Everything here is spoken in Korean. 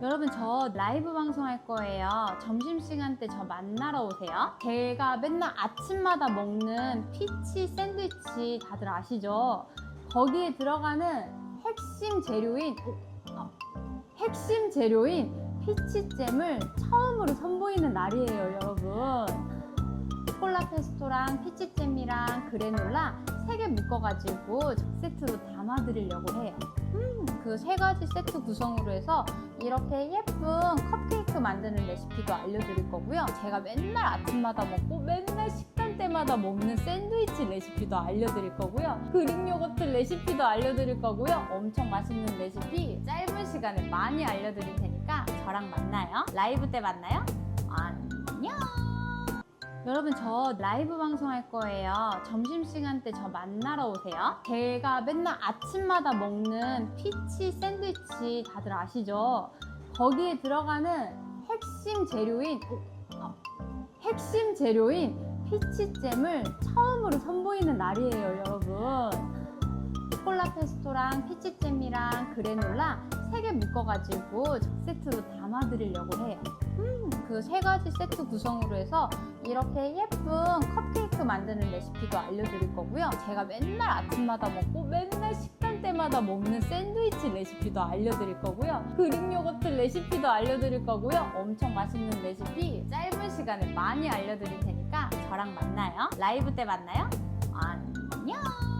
여러분 저 라이브 방송할 거예요. 점심시간 때 저 만나러 오세요. 제가 맨날 아침마다 먹는 피치 샌드위치 다들 아시죠? 거기에 들어가는 핵심 재료인 어, 핵심 재료인 피치잼을 처음으로 선보이는 날이에요, 여러분. 콜라 페스토랑 피치잼이랑 그래놀라 세 개 묶어가지고 세트로 담아드리려고 해요. 음, 그 세 가지 세트 구성으로 해서 이렇게 예쁜 컵케이크 만드는 레시피도 알려드릴 거고요. 제가 맨날 아침마다 먹고 맨날 식단 때마다 먹는 샌드위치 레시피도 알려드릴 거고요. 그릭 요거트 레시피도 알려드릴 거고요. 엄청 맛있는 레시피 짧은 시간에 많이 알려드릴 테니까 저랑 만나요. 라이브 때 만나요. 안녕! 여러분 저 라이브 방송할 거예요. 점심시간 때 저 만나러 오세요. 제가 맨날 아침마다 먹는 피치 샌드위치 다들 아시죠? 거기에 들어가는 핵심 재료인 어, 핵심 재료인 피치잼을 처음으로 선보이는 날이에요, 여러분. 콜라 페스토랑 피치잼이랑 그래놀라 세 개 묶어가지고 세트로 담아드리려고 해요. 음, 그 세 가지 세트 구성으로 해서 이렇게 예쁜 컵케이크 만드는 레시피도 알려드릴 거고요. 제가 맨날 아침마다 먹고 맨날 식단 때마다 먹는 샌드위치 레시피도 알려드릴 거고요. 그릭 요거트 레시피도 알려드릴 거고요. 엄청 맛있는 레시피 짧은 시간에 많이 알려드릴 테니까 저랑 만나요. 라이브 때 만나요. 안녕!